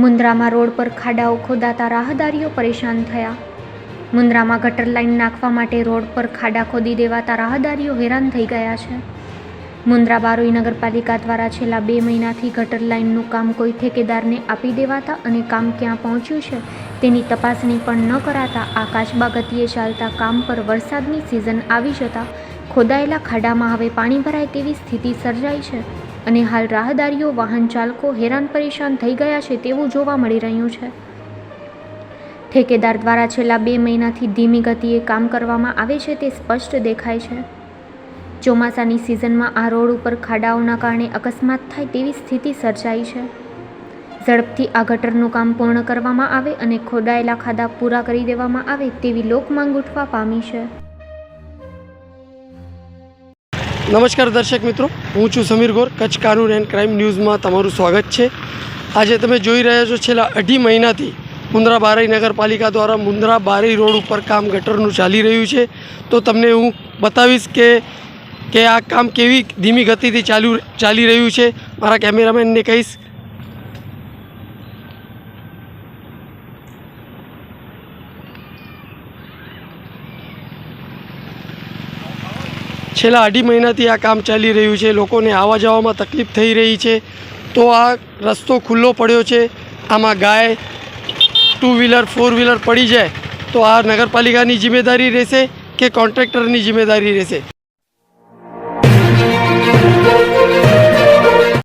મુન્દ્રામાં road પર ખાડાઓ ખોદાતા રાહદારીઓ પરેશાન થયા. મુન્દ્રામાં ગટર લાઇન નાખવા માટે રોડ પર ખાડા ખોદી દેવાતા રાહદારીઓ હેરાન થઈ ગયા છે. મુન્દ્રા બારોઈ નગરપાલિકા દ્વારા છેલ્લા બે મહિનાથી ગટર લાઇનનું કામ કોઈ ઠેકેદારને આપી દેવાતા અને કામ ક્યાં પહોંચ્યું છે તેની તપાસણી પણ ન કરાતા આ કાચબા ગતિએ ચાલતા કામ પર વરસાદની સિઝન આવી જતાં ખોદાયેલા ખાડામાં હવે પાણી ભરાય તેવી સ્થિતિ સર્જાઈ છે. અને હાલ રાહદારીઓ વાહન ચાલકો હેરાન પરેશાન થઈ ગયા છે તેવું જોવા મળી રહ્યું છે. ઠેકેદાર દ્વારા છેલ્લા બે મહિનાથી ધીમી ગતિએ કામ કરવામાં આવે છે તે સ્પષ્ટ દેખાય છે. ચોમાસાની સિઝનમાં આ રોડ ઉપર ખાડાઓના કારણે અકસ્માત થાય તેવી સ્થિતિ સર્જાઈ છે. ઝડપથી આ ગટરનું કામ પૂર્ણ કરવામાં આવે અને ખોદાયેલા ખાડા પૂરા કરી દેવામાં આવે તેવી લોકમાંગ ઉઠવા પામી છે. નમસ્કાર દર્શક મિત્રો, હું છું સમીર ગોર. કચ્છ કાનૂન એન્ડ ક્રાઇમ ન્યૂઝમાં તમારું સ્વાગત છે. આજે તમે જોઈ રહ્યા છો છેલ્લા અઢી મહિનાથી મુન્દ્રા બારઈ નગરપાલિકા દ્વારા મુન્દ્રા બારઈ રોડ ઉપર કામ ગટરનું ચાલી રહ્યું છે. તો તમને હું બતાવીશ કે કે આ કામ કેવી ધીમી ગતિથી ચાલુ ચાલી રહ્યું છે. મારા કેમેરામેનને કહીશ છેલ્લા અઢી મહિનાથી આ કામ ચાલી રહ્યું છે. લોકોને આવવા જવામાં તકલીફ થઈ રહી છે. તો આ રસ્તો ખુલ્લો પડ્યો છે. આમાં ગાય ટુ વ્હીલર ફોર વ્હીલર પડી જાય. તો આ નગરપાલિકાની જિમ્મેદારી રહેશે કે કોન્ટ્રાક્ટરની જિમ્મેદારી રહેશે?